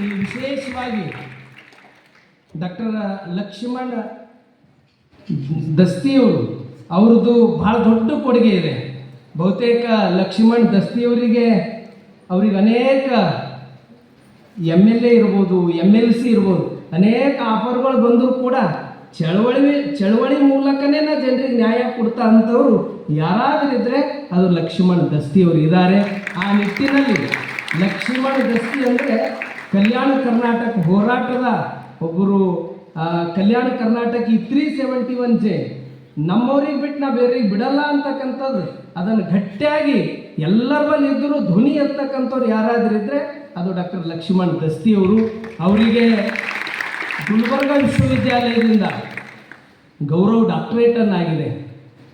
ಇಲ್ಲಿ ವಿಶೇಷವಾಗಿ ಡಾಕ್ಟರ್ ಲಕ್ಷ್ಮಣ ದಸ್ತಿಯವರು, ಅವ್ರದ್ದು ಭಾಳ ದೊಡ್ಡ ಕೊಡುಗೆ ಇದೆ. ಬಹುತೇಕ ಲಕ್ಷ್ಮಣ್ ದಸ್ತಿಯವರಿಗೆ ಅವ್ರಿಗೆ ಅನೇಕ ಎಂ ಎಲ್ ಎ ಇರ್ಬೋದು, ಎಂ ಎಲ್ ಸಿ ಇರ್ಬೋದು, ಅನೇಕ ಆಫರ್ಗಳು ಬಂದರೂ ಕೂಡ ಚಳವಳಿ ಚಳವಳಿ ಮೂಲಕನೇ ನಾ ಜನರಿಗೆ ನ್ಯಾಯ ಕೊಡ್ತಾ ಅಂಥವ್ರು ಯಾರಾದರೂ ಇದ್ದರೆ ಅದು ಲಕ್ಷ್ಮಣ್ ದಸ್ತಿಯವರು ಇದ್ದಾರೆ. ಆ ನಿಟ್ಟಿನಲ್ಲಿ ಲಕ್ಷ್ಮಣ್ ದಸ್ತಿ ಅಂದರೆ ಕಲ್ಯಾಣ ಕರ್ನಾಟಕ ಹೋರಾಟದ ಒಬ್ಬರು ಕಲ್ಯಾಣ ಕರ್ನಾಟಕ ಈ ತ್ರೀ ಸೆವೆಂಟಿ ಒನ್ ಜೆ, ನಮ್ಮವ್ರಿಗೆ ಬಿಟ್ಟು ನಾವು ಬೇರೆಗೆ ಬಿಡಲ್ಲ ಅಂತಕ್ಕಂಥದ್ದು, ಅದನ್ನು ಗಟ್ಟಿಯಾಗಿ ಎಲ್ಲರ ಬಳಿ ಇದ್ದರೂ ಧ್ವನಿ ಅಂತಕ್ಕಂಥವ್ರು ಯಾರಾದರೂ ಇದ್ದರೆ ಅದು ಡಾಕ್ಟರ್ ಲಕ್ಷ್ಮಣ್ ದಸ್ತಿಯವರು ಅವರಿಗೆ ಗುಲ್ಬರ್ಗ ವಿಶ್ವವಿದ್ಯಾಲಯದಿಂದ ಗೌರವ ಡಾಕ್ಟರೇಟನ್ನಾಗಿದೆ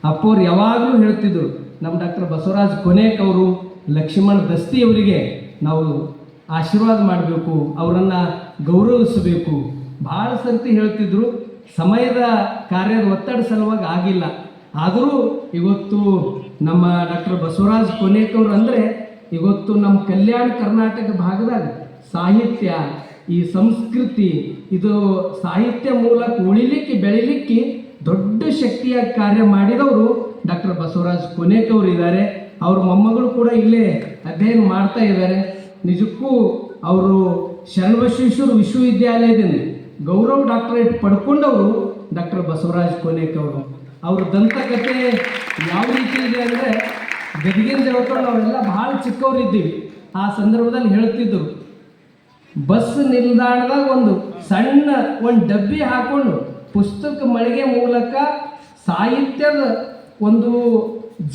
ಅಪ್ಪವ್ರು ಯಾವಾಗಲೂ ಹೇಳ್ತಿದ್ರು ನಮ್ಮ ಡಾಕ್ಟರ್ ಬಸವರಾಜ್ ಕೊನೇಕ್ ಅವರು, ಲಕ್ಷ್ಮಣ್ ದಸ್ತಿ ಅವರಿಗೆ ನಾವು ಆಶೀರ್ವಾದ ಮಾಡಬೇಕು, ಅವರನ್ನು ಗೌರವಿಸಬೇಕು. ಭಾಳ ಸರ್ತಿ ಹೇಳ್ತಿದ್ರು, ಸಮಯದ ಕಾರ್ಯದ ಒತ್ತಡ ಸಲುವಾಗಿ ಆಗಿಲ್ಲ. ಆದರೂ ಇವತ್ತು ನಮ್ಮ ಡಾಕ್ಟರ್ ಬಸವರಾಜ್ ಕೊನೇಕವ್ರು ಅಂದರೆ, ಇವತ್ತು ನಮ್ಮ ಕಲ್ಯಾಣ ಕರ್ನಾಟಕ ಭಾಗದಾಗ ಸಾಹಿತ್ಯ, ಈ ಸಂಸ್ಕೃತಿ, ಇದು ಸಾಹಿತ್ಯ ಮೂಲಕ ಉಳಿಲಿಕ್ಕೆ, ಬೆಳಿಲಿಕ್ಕೆ ದೊಡ್ಡ ಶಕ್ತಿಯಾಗಿ ಕಾರ್ಯ ಮಾಡಿದವರು ಡಾಕ್ಟರ್ ಬಸವರಾಜ್ ಕೊನೇಕವ್ರು ಇದ್ದಾರೆ. ಅವ್ರ ಮೊಮ್ಮಗಳು ಕೂಡ ಇಲ್ಲೇ ಅಧ್ಯಯನ ಮಾಡ್ತಾ ಇದ್ದಾರೆ. ನಿಜಕ್ಕೂ ಅವರು ಶರಣಬಸವೇಶ್ವರ ವಿಶ್ವವಿದ್ಯಾಲಯದಿಂದ ಗೌರವ ಡಾಕ್ಟರೇಟ್ ಪಡ್ಕೊಂಡವರು ಡಾಕ್ಟರ್ ಬಸವರಾಜ್ ಅವರು. ಅವ್ರ ದಂತಕಥೆ ಯಾವ ರೀತಿ ಇದೆ ಅಂದರೆ ಗದಿಗಿನ ದೇವತ್ತು ನಾವೆಲ್ಲ ಭಾಳ ಚಿಕ್ಕವರಿದ್ದೀವಿ. ಆ ಸಂದರ್ಭದಲ್ಲಿ ಹೇಳ್ತಿದ್ದರು ಬಸ್ ನಿಲ್ದಾಣದಾಗ ಒಂದು ಸಣ್ಣ ಒಂದು ಡಬ್ಬಿ ಹಾಕೊಂಡು ಪುಸ್ತಕ ಮಳಿಗೆ ಮೂಲಕ ಸಾಹಿತ್ಯದ ಒಂದು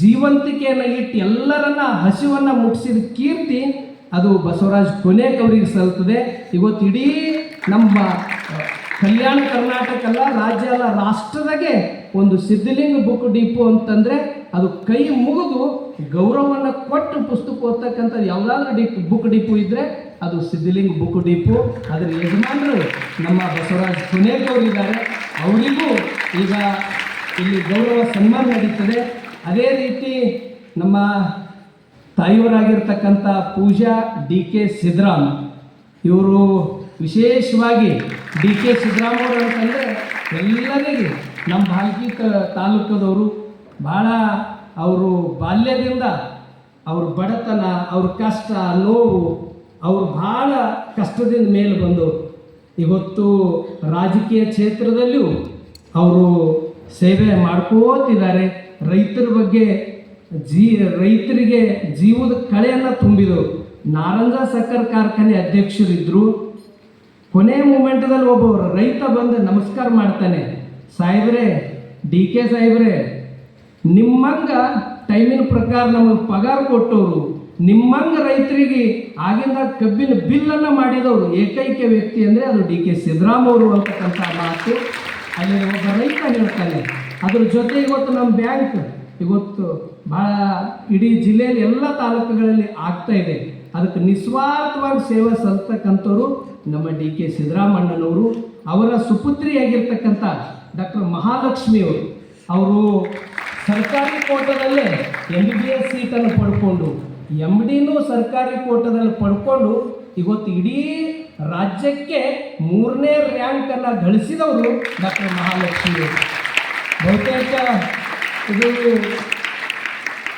ಜೀವಂತಿಕೆಯನ್ನು ಇಟ್ಟು ಎಲ್ಲರನ್ನ ಹಸಿವನ್ನು ಮುಟ್ಟಿಸಿದ ಕೀರ್ತಿ ಅದು ಬಸವರಾಜ್ ಕೊನೇಕ್ ಅವರಿಗೆ ಸಲ್ತದೆ ಇವತ್ತು ಇಡೀ ನಮ್ಮ ಕಲ್ಯಾಣ ಕರ್ನಾಟಕ ಅಲ್ಲ, ರಾಜ್ಯ ಅಲ್ಲ, ರಾಷ್ಟ್ರದಾಗೆ ಒಂದು ಸಿದ್ಧಲಿಂಗ ಬುಕ್ ಡಿಪೋ ಅಂತಂದರೆ ಅದು ಕೈ ಮುಗಿದು ಗೌರವವನ್ನು ಕೊಟ್ಟು ಪುಸ್ತಕ ಓದ್ತಕ್ಕಂಥ ಯಾವುದಾದ್ರೂ ಡಿಪ್ ಬುಕ್ ಡಿಪೋ ಇದ್ದರೆ ಅದು ಸಿದ್ಧಲಿಂಗ ಬುಕ್ ಡಿಪೋ. ಅದರ ಯಜಮಾನರು ನಮ್ಮ ಬಸವರಾಜ್ ಅವರಿದ್ದಾರೆ. ಅವರಿಗೂ ಈಗ ಇಲ್ಲಿ ಗೌರವ ಸನ್ಮಾನ ನಡೀತದೆ. ಅದೇ ರೀತಿ ನಮ್ಮ ತಾಯಿಯವರಾಗಿರ್ತಕ್ಕಂಥ ಪೂಜಾ ಡಿ ಕೆ ಸಿದ್ದರಾಮ್ ಇವರು ವಿಶೇಷವಾಗಿ ಡಿ ಕೆ ಸಿದ್ದರಾಮ್ ಅವರು ಅಂತಂದರೆ ಎಲ್ಲರಿಗೆ ನಮ್ಮ ಭಾಲ್ಕಿ ತಾಲೂಕದವರು. ಭಾಳ ಅವರು ಬಾಲ್ಯದಿಂದ ಅವ್ರ ಬಡತನ, ಅವ್ರ ಕಷ್ಟ, ನೋವು, ಅವರು ಭಾಳ ಕಷ್ಟದಿಂದ ಮೇಲೆ ಬಂದವರು. ಇವತ್ತು ರಾಜಕೀಯ ಕ್ಷೇತ್ರದಲ್ಲಿಯೂ ಅವರು ಸೇವೆ ಮಾಡ್ಕೋತಿದ್ದಾರೆ. ರೈತರ ಬಗ್ಗೆ ಜೀ ರೈತರಿಗೆ ಜೀವದ ಕಳೆಯನ್ನು ತುಂಬಿದವರು ನಾರಂಜ ಸಕ್ಕರೆ ಕಾರ್ಖಾನೆ ಅಧ್ಯಕ್ಷರಿದ್ದರು ಕೊನೆ ಮೂಮೆಂಟ್ದಲ್ಲಿ ಒಬ್ಬ ರೈತ ಬಂದು ನಮಸ್ಕಾರ ಮಾಡ್ತಾನೆ. ಸಾಹೇಬ್ರೆ ಡಿ ಕೆ ಸಾಹೇಬ್ರೆ, ನಿಮ್ಮಂಗ ಟೈಮಿನ ಪ್ರಕಾರ ನಮಗೆ ಪಗಾರ ಕೊಟ್ಟವರು. ನಿಮ್ಮಂಗ ರೈತರಿಗೆ ಆಗಿಂದ ಕಬ್ಬಿನ ಬಿಲ್ಲನ್ನು ಮಾಡಿದವರು ಏಕೈಕ ವ್ಯಕ್ತಿ ಅಂದರೆ ಅದು ಡಿ ಕೆ ಸಿದ್ದರಾಮ ಅವರು ಅಂತಕ್ಕಂಥ ಮಾತು. ಅಲ್ಲಿ ಒಬ್ಬ ರೈತ ಹೇಳ್ತಾನೆ, ಅದ್ರ ಜೊತೆ ಇವತ್ತು ನಮ್ಮ ಬ್ಯಾಂಕ್ ಇವತ್ತು ಭಾಳ ಇಡೀ ಜಿಲ್ಲೆಯಲ್ಲಿ ಎಲ್ಲ ತಾಲೂಕುಗಳಲ್ಲಿ ಆಗ್ತಾ ಇದೆ. ಅದಕ್ಕೆ ನಿಸ್ವಾರ್ಥವಾಗಿ ಸೇವೆ ಸಲ್ತಕ್ಕಂಥವ್ರು ನಮ್ಮ ಡಿ ಕೆ ಸಿದ್ದರಾಮಣ್ಣನವರು ಅವರ ಸುಪುತ್ರಿಯಾಗಿರ್ತಕ್ಕಂಥ ಡಾಕ್ಟರ್ ಮಹಾಲಕ್ಷ್ಮಿ ಅವರು. ಸರ್ಕಾರಿ ಕೋಟದಲ್ಲೇ ಎಂ ಬಿ ಎಸ್ ಸೀಟನ್ನು ಪಡ್ಕೊಂಡು ಎಂ ಡಿನೂ ಸರ್ಕಾರಿ ಕೋಟದಲ್ಲಿ ಪಡ್ಕೊಂಡು ಇವತ್ತು ಇಡೀ ರಾಜ್ಯಕ್ಕೆ ಮೂರನೇ ರ್ಯಾಂಕನ್ನು ಗಳಿಸಿದವರು ಡಾಕ್ಟರ್ ಮಹಾಲಕ್ಷ್ಮಿ ಬಹುತೇಕ ಇದು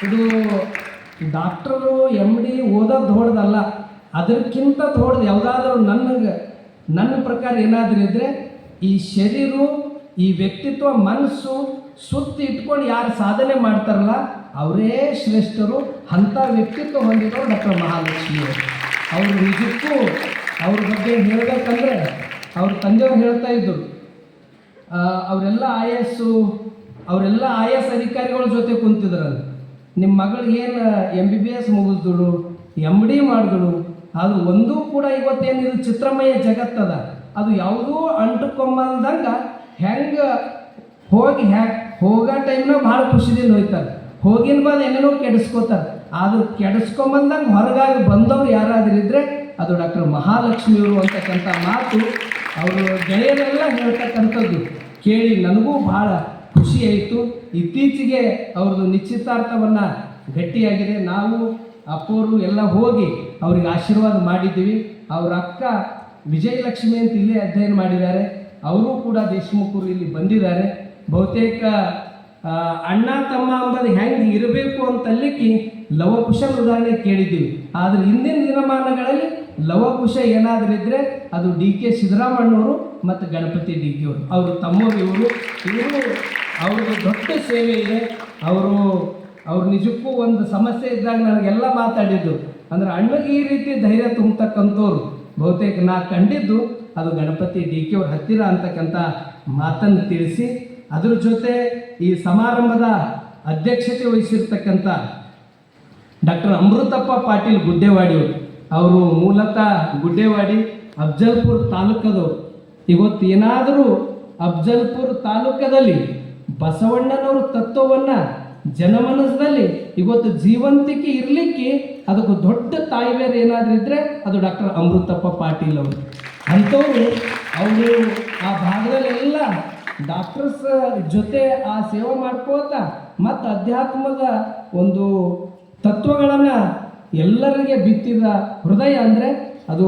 ಇದು ಡಾಕ್ಟರು ಎಂ ಡಿ ಓದೋದು ದೊಡ್ಡದಲ್ಲ. ಅದಕ್ಕಿಂತ ದೊಡ್ಡದು ಯಾವುದಾದ್ರೂ ನನಗೆ, ನನ್ನ ಪ್ರಕಾರ ಏನಾದರೂ ಇದ್ದರೆ ಈ ಶರೀರ, ಈ ವ್ಯಕ್ತಿತ್ವ, ಮನಸ್ಸು ಸುತ್ತಿ ಇಟ್ಕೊಂಡು ಯಾರು ಸಾಧನೆ ಮಾಡ್ತಾರಲ್ಲ, ಅವರೇ ಶ್ರೇಷ್ಠರು, ಅಂಥ ವ್ಯಕ್ತಿತ್ವ ಹೊಂದಿರೋ ಡಾಕ್ಟರ್ ಮಹಾಲಕ್ಷ್ಮಿ ಅವರು. ನಿಜಕ್ಕೂ ಅವ್ರ ಬಗ್ಗೆ ಹೇಳಬೇಕಂದ್ರೆ ಅವ್ರ ತಂದೆಯವ್ರು ಹೇಳ್ತಾ ಇದ್ದರು ಅವರೆಲ್ಲ ಆಯಸ್ಸು ಅವರೆಲ್ಲ ಐ ಅಧಿಕಾರಿಗಳ ಜೊತೆ ಕುಂತಿದ್ರಲ್ಲ ನಿಮ್ಮ ಮಗಳು ಏನು ಎಂ ಬಿ ಬಿ ಎಸ್ ಮುಗಿಸ್ದಳು ಎಂ ಡಿ ಮಾಡಿದಳು, ಅದು ಒಂದೂ ಕೂಡ ಇವತ್ತೇನು ಇದು ಚಿತ್ರಮಯ ಜಗತ್ತದ ಅದು. ಯಾವುದೂ ಅಂಟುಕೊಂಬಲ್ದಂಗೆ ಹೆಂಗೆ ಹೋಗಿ ಹ್ಯಾ, ಹೋಗೋ ಟೈಮ್ನಾಗ ಭಾಳ ಖುಷಿದಿಂದ ಹೋಯ್ತಾರೆ. ಹೋಗಿನ ಬಂದು ಏನೇನೋ ಕೆಡಿಸ್ಕೋತಾರೆ. ಆದ್ರೂ ಕೆಡಿಸ್ಕೊಂಬಂದಂಗೆ ಹೊರಗಾಗಿ ಬಂದವ್ರು ಯಾರಾದ್ರೂ ಇದ್ದರೆ ಅದು ಡಾಕ್ಟರ್ ಮಹಾಲಕ್ಷ್ಮಿಯವರು ಅಂತಕ್ಕಂಥ ಮಾತು ಅವರು ಗೆಳೆಯರೆಲ್ಲ ಹೇಳ್ತಕ್ಕಂಥದ್ದು. ಕೇಳಿ ನನಗೂ ಭಾಳ ಖುಷಿ ಆಯಿತು ಇತ್ತೀಚೆಗೆ ಅವ್ರದ್ದು ನಿಶ್ಚಿತಾರ್ಥವನ್ನು ಗಟ್ಟಿಯಾಗಿದೆ. ನಾವು ಅಪ್ಪವರು ಎಲ್ಲ ಹೋಗಿ ಅವ್ರಿಗೆ ಆಶೀರ್ವಾದ ಮಾಡಿದ್ದೀವಿ. ಅವ್ರ ಅಕ್ಕ ವಿಜಯಲಕ್ಷ್ಮಿ ಅಂತ ಇಲ್ಲೇ ಅಧ್ಯಯನ ಮಾಡಿದ್ದಾರೆ. ಅವರು ಕೂಡ ದೇಶಮುಖರು ಇಲ್ಲಿ ಬಂದಿದ್ದಾರೆ. ಬಹುತೇಕ ಅಣ್ಣ, ತಮ್ಮ ಅಂಬದು ಹೆಂಗೆ ಇರಬೇಕು ಅಂತಲ್ಲಿಕ್ಕೆ ಲವಕುಶ ಉದಾಹರಣೆ ಕೇಳಿದ್ದೀವಿ. ಆದರೆ ಹಿಂದಿನ ದಿನಮಾನಗಳಲ್ಲಿ ಲವಕುಶ ಏನಾದರೂ ಇದ್ದರೆ ಅದು ಡಿ ಕೆ ಸಿದ್ದರಾಮಣ್ಣವರು ಮತ್ತು ಗಣಪತಿ ಡಿ ಕೆ ಅವರು. ಅವರು ತಮ್ಮವರು ಇವರು ಅವ್ರದ್ದು ದೊಡ್ಡ ಸೇವೆ ಇದೆ. ಅವರು, ಅವ್ರು ನಿಜಕ್ಕೂ ಒಂದು ಸಮಸ್ಯೆ ಇದ್ದಾಗ ನನಗೆಲ್ಲ ಮಾತಾಡಿದ್ದು. ಅಂದ್ರೆ ಅಣ್ಣಗೆ ಈ ರೀತಿ ಧೈರ್ಯ ತುಂಬತಕ್ಕಂಥವ್ರು. ಬಹುತೇಕ ನಾ ಕಂಡಿದ್ದು ಅದು ಗಣಪತಿ ಡಿ ಕೆ ಅವ್ರ ಹತ್ತಿರ ಅಂತಕ್ಕಂಥ ಮಾತನ್ನು ತಿಳಿಸಿ, ಅದ್ರ ಜೊತೆ ಈ ಸಮಾರಂಭದ ಅಧ್ಯಕ್ಷತೆ ವಹಿಸಿರ್ತಕ್ಕಂಥ ಡಾಕ್ಟರ್ ಅಮೃತಪ್ಪ ಪಾಟೀಲ್ ಗುಡ್ಡೇವಾಡಿಯವರು ಅವರು ಮೂಲತಃ ಗುಡ್ಡೇವಾಡಿ, ಅಫ್ಜಲ್ಪುರ್ ತಾಲೂಕದವರು. ಇವತ್ತು ಏನಾದರೂ ಅಫ್ಜಲ್ಪುರ್ ತಾಲೂಕದಲ್ಲಿ ಬಸವಣ್ಣನವರ ತತ್ವವನ್ನು ಜನಮನಸ್ಸಿನಲ್ಲಿ ಇವತ್ತು ಜೀವಂತಿಕೆ ಇರಲಿಕ್ಕೆ ಅದಕ್ಕೆ ದೊಡ್ಡ ತಾಯಿಬೇರೆ ಏನಾದರೂ ಇದ್ದರೆ ಅದು ಡಾಕ್ಟರ್ ಅಮೃತಪ್ಪ ಪಾಟೀಲ್ ಅವರು. ಅಂಥವ್ರು ಅವರು ಆ ಭಾಗದಲ್ಲೆಲ್ಲ ಡಾಕ್ಟರ್ಸ್ ಜೊತೆ ಆ ಸೇವೆ ಮಾಡ್ಕೋತ ಮತ್ತು ಅಧ್ಯಾತ್ಮದ ಒಂದು ತತ್ವಗಳನ್ನು ಎಲ್ಲರಿಗೆ ಬಿತ್ತಿದ ಹೃದಯ ಅಂದರೆ ಅದು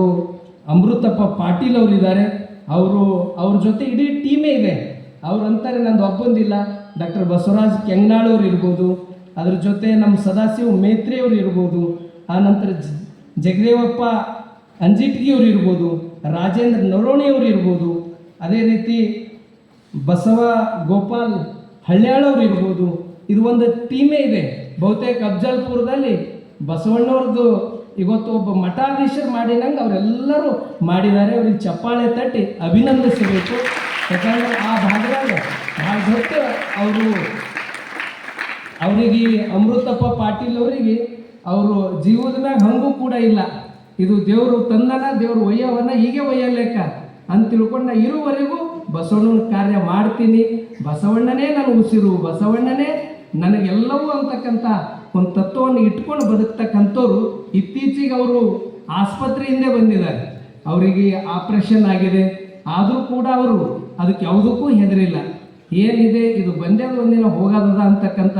ಅಮೃತಪ್ಪ ಪಾಟೀಲ್ ಅವರಿದ್ದಾರೆ. ಅವರು ಅವ್ರ ಜೊತೆ ಇಡೀ ಟೀಮೇ ಇದೆ. ಅವ್ರು ಅಂತಾರೆ, ನಂದು ಒಬ್ಬಂದಿಲ್ಲ. ಡಾಕ್ಟರ್ ಬಸವರಾಜ್ ಕೆಂಗ್ನಾಳವ್ರು ಇರ್ಬೋದು. ಅದ್ರ ಜೊತೆ ನಮ್ಮ ಸದಾಶಿವ ಮೇತ್ರಿ ಅವ್ರು ಇರ್ಬೋದು. ಆ ನಂತರ ಜಗದೇವಪ್ಪ ಅಂಜಿಟ್ಗಿಯವ್ರು ಇರ್ಬೋದು. ರಾಜೇಂದ್ರ ನರೋಣಿಯವ್ರು ಇರ್ಬೋದು. ಅದೇ ರೀತಿ ಬಸವ ಗೋಪಾಲ್ ಹಳ್ಯಾಳವ್ರು ಇರ್ಬೋದು. ಇದು ಒಂದು ಟೀಮೇ ಇದೆ. ಬಹುತೇಕ ಅಫ್ಜಲ್ಪುರದಲ್ಲಿ ಬಸವಣ್ಣವ್ರದ್ದು ಇವತ್ತು ಒಬ್ಬ ಮಠಾಧೀಶರು ಮಾಡಿದಂಗೆ ಅವರೆಲ್ಲರೂ ಮಾಡಿದ್ದಾರೆ. ಅವ್ರಿಗೆ ಚಪ್ಪಾಳೆ ತಟ್ಟಿ ಅಭಿನಂದಿಸಬೇಕು. ಯಾಕಂದ್ರೆ ಆ ಭಾಗದಾಗ ಭಾಳ ಅವರು, ಅವರಿಗೆ ಅಮೃತಪ್ಪ ಪಾಟೀಲ್ ಅವರಿಗೆ ಅವರು ಜೀವದ ಮ್ಯಾಗ ಹಂಗೂ ಕೂಡ ಇಲ್ಲ. ಇದು ದೇವರು ತಂದನ, ದೇವರು ಒಯ್ಯವನ್ನ ಹೀಗೆ ಒಯ್ಯಲೇಕ. ಅಂತ ತಿಳ್ಕೊಂಡು ನಾ ಇರುವವರೆಗೂ ಬಸವಣ್ಣನ ಕಾರ್ಯ ಮಾಡ್ತೀನಿ. ಬಸವಣ್ಣನೇ ನನ್ನ ಉಸಿರು, ಬಸವಣ್ಣನೇ ನನಗೆಲ್ಲವೂ ಅಂತಕ್ಕಂಥ ಒಂದು ತತ್ವವನ್ನು ಇಟ್ಕೊಂಡು ಬದುಕ್ತಕ್ಕಂಥವ್ರು ಇತ್ತೀಚೆಗೆ ಅವರು ಆಸ್ಪತ್ರೆಯಿಂದ ಬಂದಿದ್ದಾರೆ. ಅವರಿಗೆ ಆಪರೇಷನ್ ಆಗಿದೆ. ಆದರೂ ಕೂಡ ಅವರು ಅದಕ್ಕೆ ಯಾವುದಕ್ಕೂ ಹೆದರಿಲ್ಲ. ಏನಿದೆ, ಇದು ಬಂದೇದು ಒಂದಿನ ಹೋಗೋದದ ಅಂತಕ್ಕಂಥ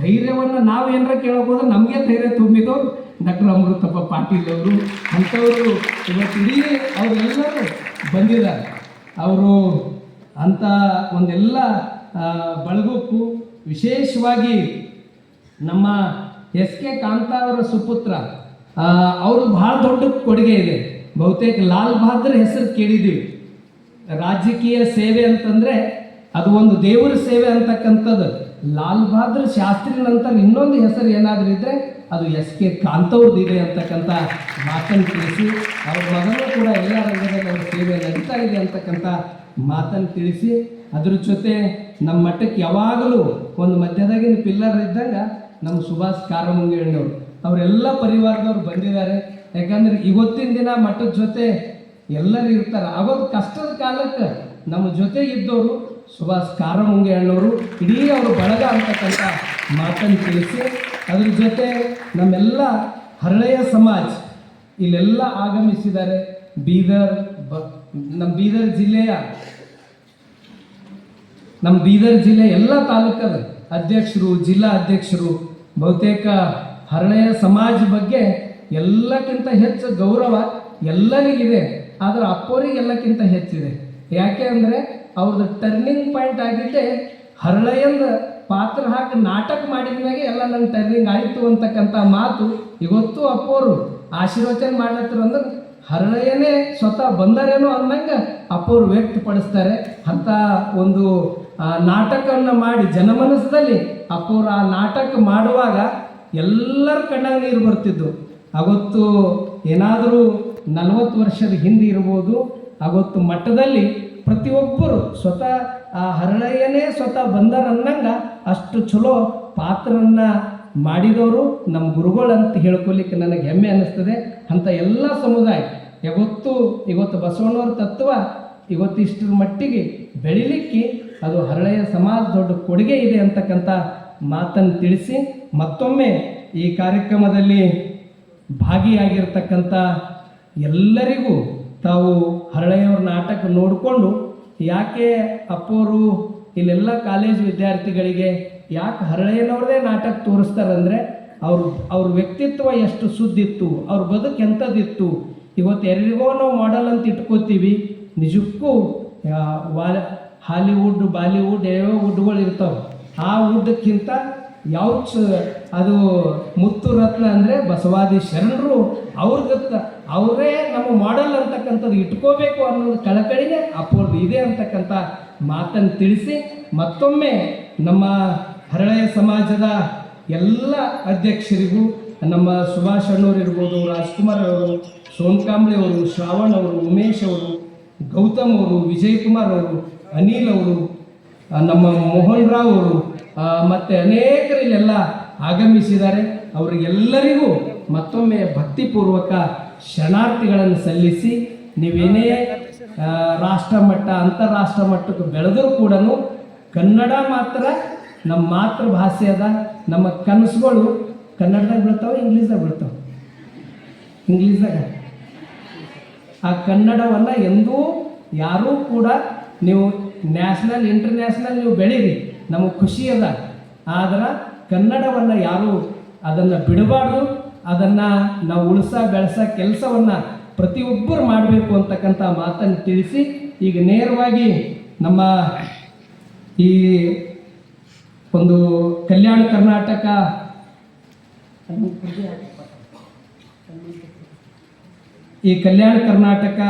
ಧೈರ್ಯವನ್ನು ನಾವು ಏನಾರ ಕೇಳೋಕೋದ್ರೆ ನಮಗೆ ಧೈರ್ಯ ತುಂಬಿದವರು ಡಾಕ್ಟರ್ ಅಮೃತಪ್ಪ ಪಾಟೀಲ್ ಅವರು. ಅಂಥವರು ಇವತ್ತು ಇಡೀ ಅವರೆಲ್ಲರೂ ಬಂದಿದ್ದಾರೆ. ಅವರು ಅಂಥ ಒಂದೆಲ್ಲ ಬಳಗಕ್ಕೂ ವಿಶೇಷವಾಗಿ ನಮ್ಮ ಎಸ್ ಕೆ ಕಾಂತಾ ಅವರ ಸುಪುತ್ರ ಅವರು ಬಹಳ ದೊಡ್ಡ ಕೊಡುಗೆ ಇದೆ. ಬಹುತೇಕ ಲಾಲ್ ಬಹದ್ದೂರ್ ಹೆಸರು ಕೇಳಿದ್ದೀವಿ. ರಾಜಕೀಯ ಸೇವೆ ಅಂತಂದ್ರೆ ಅದು ಒಂದು ದೇವರ ಸೇವೆ ಅಂತಕ್ಕಂಥದ್ದು. ಲಾಲ್ ಬಹದ್ದೂರ್ ಶಾಸ್ತ್ರಿ ನಂತರ ಇನ್ನೊಂದು ಹೆಸರು ಏನಾದರೂ ಇದ್ರೆ ಅದು ಎಸ್ ಕೆ ಕಾಂತವ್ರದ್ದು ಇದೆ ಅಂತಕ್ಕಂಥ ಮಾತನ್ನು ತಿಳಿಸಿ, ಅವ್ರ ಮಗನೂ ಕೂಡ ಎಲ್ಲ ರಂಗದಲ್ಲಿ ಅವ್ರ ಸೇವೆ ನಡೀತಾ ಇದೆ ಅಂತಕ್ಕಂಥ ಮಾತನ್ನು ತಿಳಿಸಿ, ಅದ್ರ ಜೊತೆ ನಮ್ಮ ಮಠಕ್ಕೆ ಯಾವಾಗಲೂ ಒಂದು ಮಧ್ಯದಾಗಿನ ಪಿಲ್ಲರ್ ಇದ್ದಾಗ ನಮ್ಮ ಸುಭಾಷ್ ಕಾರಮುಂಗೇಣ್ಣವ್ರು ಅವರೆಲ್ಲ ಪರಿವಾರದವ್ರು ಬಂದಿದ್ದಾರೆ. ಯಾಕಂದ್ರೆ ಇವತ್ತಿನ ದಿನ ಮಠದ ಜೊತೆ ಎಲ್ಲರೂ ಇರ್ತಾರೆ. ಅವಾಗ ಕಷ್ಟದ ಕಾಲಕ್ಕೆ ನಮ್ಮ ಜೊತೆ ಇದ್ದವರು ಸುಭಾಷ್ ಕಾರಮುಂಗೆ ಅಣ್ಣವರು, ಇಡೀ ಅವರು ಬಳಗ ಅಂತಕ್ಕಂಥ ಮಾತನ್ನು ತಿಳಿಸಿ, ಅದ್ರ ಜೊತೆ ನಮ್ಮೆಲ್ಲ ಹರಳೆಯ ಸಮಾಜ ಇಲ್ಲೆಲ್ಲ ಆಗಮಿಸಿದ್ದಾರೆ. ಬೀದರ್ ಬ ನಮ್ಮ ಬೀದರ್ ಜಿಲ್ಲೆಯ ನಮ್ಮ ಬೀದರ್ ಜಿಲ್ಲೆ ಎಲ್ಲ ತಾಲೂಕದ ಅಧ್ಯಕ್ಷರು, ಜಿಲ್ಲಾ ಅಧ್ಯಕ್ಷರು, ಬಹುತೇಕ ಹರಳೆಯ ಸಮಾಜ ಬಗ್ಗೆ ಎಲ್ಲಕ್ಕಿಂತ ಹೆಚ್ಚು ಗೌರವ ಎಲ್ಲರಿಗಿದೆ. ಆದ್ರೆ ಅಪ್ಪೋರಿಗೆ ಎಲ್ಲಕ್ಕಿಂತ ಹೆಚ್ಚಿದೆ. ಯಾಕೆ ಅಂದರೆ ಅವ್ರದ್ದು ಟರ್ನಿಂಗ್ ಪಾಯಿಂಟ್ ಆಗಿದ್ದೆ ಹರಳೆಯಂದ ಪಾತ್ರ ಹಾಕಿ ನಾಟಕ ಮಾಡಿದ ಮ್ಯಾಗೆ ಎಲ್ಲ ನನ್ನ ಟರ್ನಿಂಗ್ ಆಯಿತು ಅಂತಕ್ಕಂಥ ಮಾತು ಇವತ್ತು ಅಪ್ಪೋರು ಆಶೀರ್ವಚನ ಅಂದ್ರೆ ಹರಳೆಯನೇ ಸ್ವತಃ ಬಂದರೇನೋ ಅಂದಂಗೆ ಅಪ್ಪೋರು ವ್ಯಕ್ತಪಡಿಸ್ತಾರೆ. ಅಂಥ ಒಂದು ನಾಟಕವನ್ನು ಮಾಡಿ ಜನಮನಸ್ಸದಲ್ಲಿ ಅಪ್ಪೋರು ಆ ನಾಟಕ ಮಾಡುವಾಗ ಎಲ್ಲರ ಕಣ್ಣಾಗ ನೀರು ಬರ್ತಿದ್ದು. ಅವತ್ತು ಏನಾದರೂ ನಲವತ್ತು ವರ್ಷದ ಹಿಂದೆ ಇರ್ಬೋದು ಅವತ್ತು ಮಟ್ಟದಲ್ಲಿ ಪ್ರತಿಯೊಬ್ಬರು ಸ್ವತಃ, ಆ ಹರಳೆಯನೇ ಸ್ವತಃ ಬಂದರನ್ನಂಗ ಅಷ್ಟು ಚಲೋ ಪಾತ್ರನ್ನ ಮಾಡಿದವರು ನಮ್ಮ ಗುರುಗಳು ಅಂತ ಹೇಳ್ಕೊಲಿಕ್ಕೆ ನನಗೆ ಹೆಮ್ಮೆ ಅನ್ನಿಸ್ತದೆ. ಅಂಥ ಎಲ್ಲ ಸಮುದಾಯ ಯಾವತ್ತು ಇವತ್ತು ಬಸವಣ್ಣವ್ರ ತತ್ವ ಇವತ್ತಿಷ್ಟರ ಮಟ್ಟಿಗೆ ಬೆಳಿಲಿಕ್ಕೆ ಅದು ಹರಳೆಯ ಸಮಾಜ ದೊಡ್ಡ ಕೊಡುಗೆ ಇದೆ ಅಂತಕ್ಕಂಥ ಮಾತನ್ನು ತಿಳಿಸಿ ಮತ್ತೊಮ್ಮೆ ಈ ಕಾರ್ಯಕ್ರಮದಲ್ಲಿ ಭಾಗಿಯಾಗಿರ್ತಕ್ಕಂಥ ಎಲ್ಲರಿಗೂ ತಾವು ಹರಳೆಯವ್ರ ನಾಟಕ ನೋಡಿಕೊಂಡು ಯಾಕೆ ಅಪ್ಪೋರು ಇಲ್ಲೆಲ್ಲ ಕಾಲೇಜ್ ವಿದ್ಯಾರ್ಥಿಗಳಿಗೆ ಯಾಕೆ ಹರಳೆಯನವ್ರದೇ ನಾಟಕ ತೋರಿಸ್ತಾರಂದರೆ ಅವರು, ಅವ್ರ ವ್ಯಕ್ತಿತ್ವ ಎಷ್ಟು ಸುದ್ದಿತ್ತು ಅವ್ರ ಬದುಕು ಎಂಥದ್ದಿತ್ತು. ಇವತ್ತು ಎರಡಿಗೋ ನಾವು ಮಾಡಲ್ ಅಂತ ಇಟ್ಕೋತೀವಿ. ನಿಜಕ್ಕೂ ವಾ ಹಾಲಿವುಡ್, ಬಾಲಿವುಡ್, ಯಾವ್ಯಾವ ವುಡ್ಗಳು ಇರ್ತಾವೆ ಆ ವುಡ್ಕ್ಕಿಂತ ಯಾವ ಅದು ಮುತ್ತು ರತ್ನ ಅಂದರೆ ಬಸವಾದಿ ಶರಣರು ಅವ್ರಿಗತ್ತ ಅವರೇ ನಮ್ಮ ಮಾಡಲ್ ಅಂತಕ್ಕಂಥದ್ದು ಇಟ್ಕೋಬೇಕು ಅನ್ನೋದು ಕಳಕಳಿನೇ ಅಪ್ಪವ್ರದ್ದು ಇದೆ ಅಂತಕ್ಕಂಥ ಮಾತನ್ನು ತಿಳಿಸಿ ಮತ್ತೊಮ್ಮೆ ನಮ್ಮ ಹರಳೆಯ ಸಮಾಜದ ಎಲ್ಲ ಅಧ್ಯಕ್ಷರಿಗೂ, ನಮ್ಮ ಸುಭಾಷ್ ಅಣ್ಣವ್ರು ಇರ್ಬೋದು, ರಾಜ್ಕುಮಾರ್ ಅವರು ಸೋನ್ಕಾಂಬ್ಳೆ ಅವರು, ಶ್ರಾವಣ್ ಅವರು, ಉಮೇಶ್ ಅವರು, ಗೌತಮ್ ಅವರು, ವಿಜಯ್ ಕುಮಾರ್ ಅವರು, ಅನಿಲ್ ಅವರು ನಮ್ಮ ಮೋಹನ್ ರಾವ್ ಮತ್ತೆ ಅನೇಕರು ಇಲ್ಲೆಲ್ಲ ಆಗಮಿಸಿದ್ದಾರೆ. ಅವರಿಗೆಲ್ಲರಿಗೂ ಮತ್ತೊಮ್ಮೆ ಭಕ್ತಿಪೂರ್ವಕ ಶರಣಾರ್ಥಿಗಳನ್ನು ಸಲ್ಲಿಸಿ ನೀವೇನೇ ರಾಷ್ಟ್ರ ಮಟ್ಟ ಅಂತಾರಾಷ್ಟ್ರ ಮಟ್ಟಕ್ಕೆ ಬೆಳೆದರೂ ಕೂಡ ಕನ್ನಡ ಮಾತ್ರ ನಮ್ಮ ಮಾತೃಭಾಷೆ ಅದ. ನಮ್ಮ ಕನಸುಗಳು ಕನ್ನಡದಾಗ ಬೀಳ್ತಾವೆ, ಇಂಗ್ಲೀಷ್ದಾಗ ಬೀಳ್ತಾವೆ? ಇಂಗ್ಲೀಷ್ದಾಗ. ಆ ಕನ್ನಡವನ್ನು ಎಂದೂ ಯಾರೂ ಕೂಡ ನೀವು ನ್ಯಾಷನಲ್ ಇಂಟರ್ನ್ಯಾಷನಲ್ ನೀವು ಬೆಳೀರಿ. ನಮಗೆ ಖುಷಿ ಅದ. ಆದ್ರೆ ಕನ್ನಡವನ್ನು ಯಾರು ಅದನ್ನು ಬಿಡಬಾರ್ದು, ಅದನ್ನು ನಾವು ಉಳಿಸ ಬೆಳೆಸ ಕೆಲಸವನ್ನು ಪ್ರತಿಯೊಬ್ಬರು ಮಾಡಬೇಕು ಅಂತಕ್ಕಂಥ ಮಾತನ್ನು ತಿಳಿಸಿ, ಈಗ ನೇರವಾಗಿ ನಮ್ಮ ಈ ಒಂದು ಕಲ್ಯಾಣ ಕರ್ನಾಟಕ ಈ ಕಲ್ಯಾಣ ಕರ್ನಾಟಕ